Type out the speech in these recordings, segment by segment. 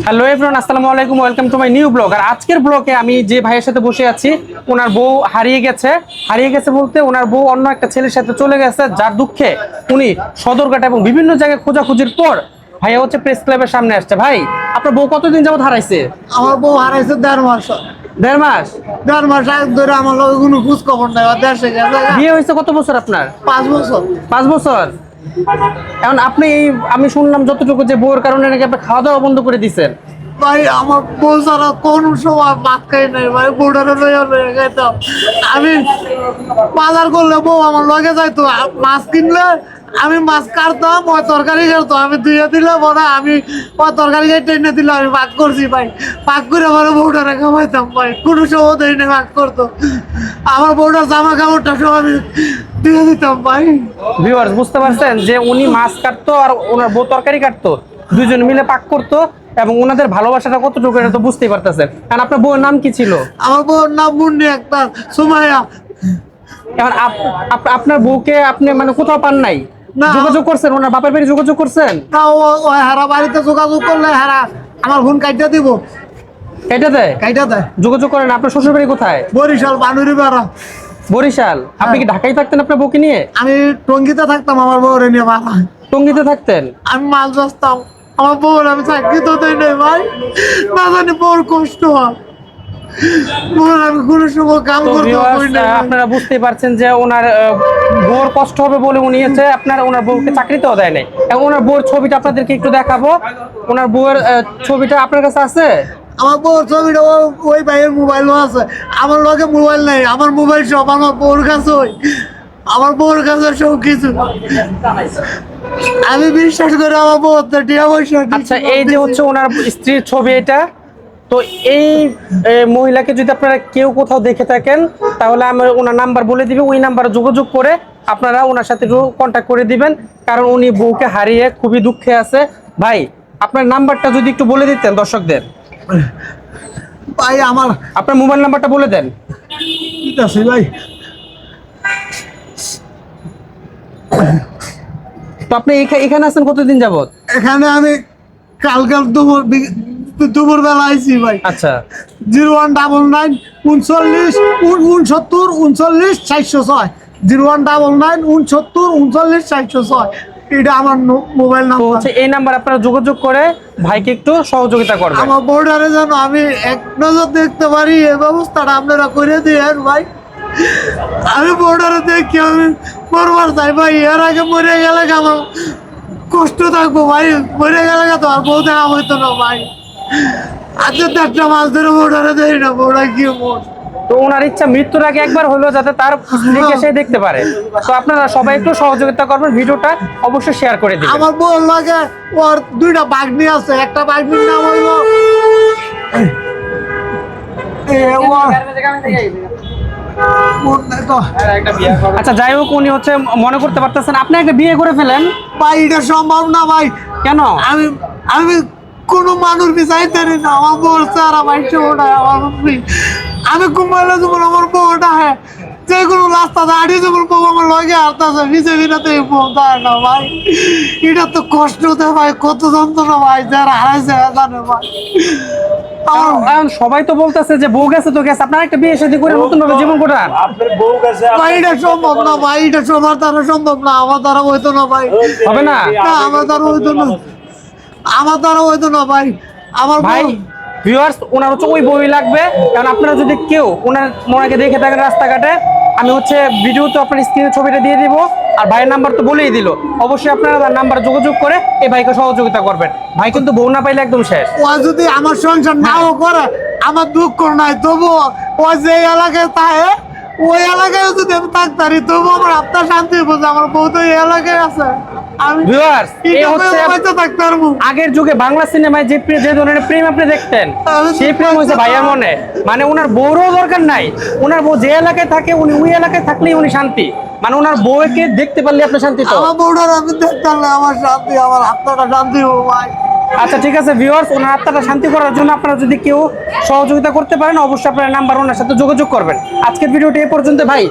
Hello everyone আসসালামু আলাইকুম welcome to my new blog আর আজকের ব্লগে আমি যে ভাইয়ের সাথে বসে আছি ওনার বউ হারিয়ে গেছে। হারিয়ে গেছে বলতে ওনার বউ অন্য একটা ছেলের সাথে চলে গেছে যার দুঃখে উনি সদরঘাট এবং বিভিন্ন জায়গায় খোঁজাখুঁজির পর ভাইয়া হচ্ছে প্রেস ক্লাবের সামনে আসছে। ভাই আপনার বউ কতদিন যাবত হারাইছে? আমার বউ হারাইছে দেড় মাস। দেড় মাস? দেড় মাস আগে ধরে আমার কোনো খোঁজ খবর নাই আর দেশে গেছে। বিয়ে হয়েছে কত বছর আপনার? পাঁচ বছর। পাঁচ বছর? এখন আপনি, আমি শুনলাম যতটুকু যে বউর কারণে নাকি আপনি খাওয়া দাওয়া বন্ধ করে দিচ্ছেন ভাই, আমার বউ ছাড়া কোন সময় ভাত খাই নাই, ভাই বউটারে লইয়া আমি বাজার করলে বউ আমার লগে যাইতো মাছ কিনলে আমি মাছ কাটতাম, ওই তরকারি কাটতো আমি ধুয়ে দিলে পরে আমি ওই তরকারি টেনে দিলে আমি ভাগ করছি, ভাই। ভাগ করে আমার বউটারে খাওয়াইতাম ভাই। কোনো সময় দেয় না ভাগ করতো। আমার বউটার জামা কাপড়টা সব আমি দিয়ে দিতাম ভাই। ভিউয়ার্স বুঝতে পারছেন যে উনি মাছ কাটতো আর ওনার বউ তরকারি কাটতো। দুজন মিলে পাক করতো এবং ওনাদের ভালোবাসাটা কতটুকু এটা তো বুঝতেই পারতেছেন। কারণ আপনার বউয়ের নাম কি ছিল? আমার বউর নাম মুন্নি একটা সুমাইয়া। এখন আপ- আপ- আপনার বউকে আপনি মানে কোথাও পান নাই? না। যোগাযোগ করছেন? ওনার বাপের বাড়ি যোগাযোগ করছেন? তা ও হারা বাড়িতে যোগাযোগ করলে হারা আমার ফোন কাইটা দিব। এটা দেয়? কাইটা দেয়। যোগাযোগ করেন আপনার শ্বশুর বাড়ি কোথায়? বরিশাল বানুরি বেড়া বরিশাল আপনি কি ঢাকায় থাকতেন আপনার বউকে নিয়ে? আমি টঙ্গিতে থাকতাম আমার বউরে নিয়ে বাবা টঙ্গিতে থাকতেন? আমি মাছ বাঁচতাম আমার বউর আমি চাকরি তো তাই নাই ভাই। না জানি বউর কষ্ট হয়। আপনারা বুঝতেই পারছেন যে ওনার বউর কষ্ট হবে বলে উনি হচ্ছে আপনার ওনার বউকে চাকরিতেও দেয় নাই। এবং ওনার বউর ছবিটা আপনাদেরকে একটু দেখাবো। ওনার বউয়ের ছবিটা আপনার কাছে আছে? আমার বউর ছবিটা ওই ভাইয়ের মোবাইলও আছে। আমার লগে মোবাইল নাই আমার মোবাইল সব আমার বউর কাছে ওই। আমার বউর কাছে সব কিছু। আমি বিশ্বাস করে আমার বউ আচ্ছা এই যে হচ্ছে ওনার স্ত্রীর ছবি এটা? তো এই মহিলাকে যদি আপনারা কেউ কোথাও দেখে থাকেন তাহলে আমি ওনার নাম্বার বলে দিবে ওই নাম্বারে যোগাযোগ করে আপনারা ওনার সাথে একটু কন্ট্যাক্ট করে দিবেন। কারণ উনি বউকে হারিয়ে খুবই দুঃখে আছে। ভাই আপনার নাম্বারটা যদি একটু বলে দিতেন দর্শকদের। ভাই আমার আপনার মোবাইল নাম্বারটা বলে দেন। ঠিক আছে ভাই। তো আপনি এখা- এখানে আছেন কতদিন যাবত এখানে আমি কাল কাল দুপুর বেলা আইছি ভাই। আচ্ছা। জিরো ওয়ান ডাবল নাইন উনচল্লিশ উন- উনসত্তর উনচল্লিশ চারশো ছয়। জিরো ওয়ান ডাবল নাইন উনসত্তর উনচল্লিশ চারশো ছয়। এটা আমার মোবাইল নাম্বার। হচ্ছে এই নাম্বার আপনারা যোগাযোগ করে ভাইকে একটু সহযোগিতা করবেন। আমার বোর্ডারে যেন আমি এক নজর দেখতে পারি এই ব্যবস্থাটা আপনারা করে দিয়েন ভাই। আমি বোর্ডারে দেখি আমি মরবার চাই ভাই। এর আগে মরে গেলে আমার কষ্ট থাকব ভাই। মরে গেলে তো আর বউ দেখা হইতো না ভাই। আজকে দেড়টা মাস ধরে বোর্ডারে দেই না বোর্ডার কি মোট তো ওনার ইচ্ছা মৃত্যুর আগে একবার হলো যাতে তার স্ত্রীকে সে দেখতে পারে। তো আপনারা সবাই একটু সহযোগিতা করবেন ভিডিওটা অবশ্যই শেয়ার করে দিবেন। আমার বউ লাগে ওর দুইটা বাগনি আছে একটা বাগনির নাম হইল। আচ্ছা যাই হোক উনি হচ্ছে মনে করতে পারতেছেন আপনি একটা বিয়ে করে ফেলেন। ভাই এটা সম্ভব না ভাই। কেন? আমি আমি কোনো মানুষ বিচাইতে না। আমার বউ সারা বাইশে ওঠায় আমার। আমি ঘুমাইলে যখন আমার বউ ওঠা হ্যাঁ যে কোনো রাস্তা দাঁড়িয়ে যখন বউ আমার লগে হারতাছে নিচে বিনাতে বউ দাঁড়ায় না ভাই। এটা তো কষ্ট হতে ভাই কত যন্ত্রণা ভাই যারা হারাইছে জানে ভাই। আমার সবাই তো বলতেছে যে বউ গেছে তো গেছে আপনার একটা বিয়ে শাদী করে নতুন ভাবে জীবন কোটান আপনার বউ কাছে ভাই এটা সম্ভব না ভাই এটা সবার দ্বারা সম্ভব না আমার দ্বারা হইতো না ভাই। হবে না? না আমার দ্বারা হইতো না। আমার দ্বারা হইতো না ভাই। আমার ভাই ভিউয়ার্স ওনার হচ্ছে ওই বই লাগবে। কারণ আপনারা যদি কেউ ওনার মোনাকে দেখে থাকেন রাস্তাঘাটে আমি হচ্ছে ভিডিওতে আপনার স্ক্রিনে ছবিটা দিয়ে দিব। আর ভাইয়ের নাম্বার তো বলেই দিল। অবশ্যই আপনারা তার নাম্বার যোগাযোগ করে এই ভাইকে সহযোগিতা করবেন। ভাই কিন্তু বউ না পাইলে একদম শেষ। ও যদি আমার সংসার নাও করে আমার দুঃখ নাই তবু ও যে এলাকায় থাকে ওই এলাকায় যদি আমি থাকতারি তবু আমার আপনার শান্তি বোঝে আমার বউ তো এই এলাকায় আছে। ভিউয়ার্স এই হচ্ছে আগের যুগে বাংলা সিনেমায় যে যে ধরনের প্রেম আপনি দেখতেন সেই প্রেম হয়েছে ভাইয়ার মনে। মানে ওনার বউরও দরকার নাই। ওনার বউ যে এলাকায় থাকে উনি ওই এলাকায় থাকলেই উনি শান্তি। মানে ওনার বউকে দেখতে পারলে আপনি শান্তি তো? আমার বউটার আমি দেখতে পারলে আমার শান্তি আমার আপনারা শান্তি হব ভাই। আচ্ছা ঠিক আছে ভিউয়ার্স ওনার আত্মাটা শান্তি করার জন্য আপনারা যদি কেউ সহযোগিতা করতে পারেন অবশ্যই আপনার নাম্বার ওনার সাথে যোগাযোগ করবেন। আজকের ভিডিওটি এই পর্যন্ত ভাই।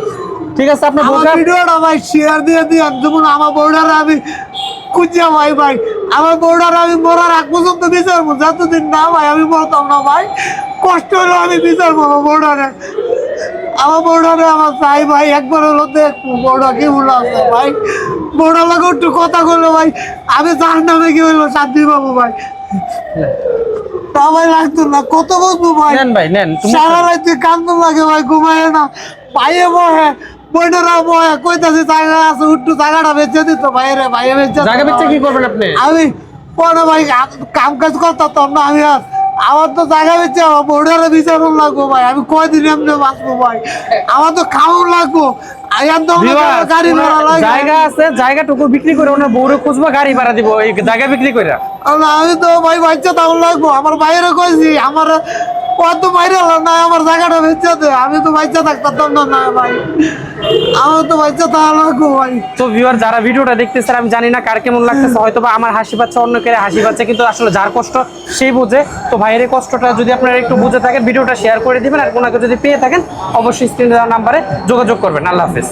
ঠিক আছে আপনার আমার ভিডিওটা ভাই শেয়ার দিয়ে দিয়ে যেমন আমার বউটার আমি খুঁজা ভাই ভাই আমার বউটার আমি মরার আগ পর্যন্ত বিচার করব। যতদিন না ভাই আমি মরতাম না ভাই। কষ্ট হলো আমি বিচার করব বউটারে। আমার বউটারে আমার চাই ভাই একবার হলো দেখব বউটা কি বলে আছে ভাই। বউটার লাগে একটু কথা বলল ভাই। আমি যার নামে কি হইল শান্তি পাবো ভাই। ভাই লাগতো না কত বলব ভাই? নেন ভাই নেন সারা রাত কান্দন লাগে ভাই ঘুমায় না। ভাইয়ে বহে বইটারা বহে কইতাছে জায়গা আছে জায়গাটা বেচে দিত ভাইরে ভাইয়ে বেচে দিত। জায়গা বেচে কি করবেন আপনি? আমি পরে ভাই কাম কাজ করতাম না আমি আর আমার তো জায়গা বেচে আমার বোর্ডারে বিচারণ লাগবো ভাই আমি কয়দিন এমনি বাঁচবো ভাই? আমার তো খাওয়ান লাগবো। তো জায়গা আছে জায়গাটুকু বিক্রি করে ওনার বউরে খুঁজবো গাড়ি ভাড়া দিব এই জায়গা বিক্রি করে আমি তো ভাই বাচ্চা তাও লাগবো। আমার বাইরে কইছি আমার কত বাইরে না আমার জায়গাটা বেচে দে। আমি তো বাচ্চা থাকতাম না ভাই। যারা ভিডিওটা আমি কার কেমন আমার হাসি অন্য হাসি কিন্তু আসলে যার কষ্ট তো ভাইয়ের কষ্টটা যদি আপনারা একটু বুঝে থাকেন শেয়ার করে দিবেন, আর ওনাকে যদি পেয়ে থাকেন, অবশ্যই নাম্বারে যোগাযোগ করবেন। আল্লাহ হাফেজ।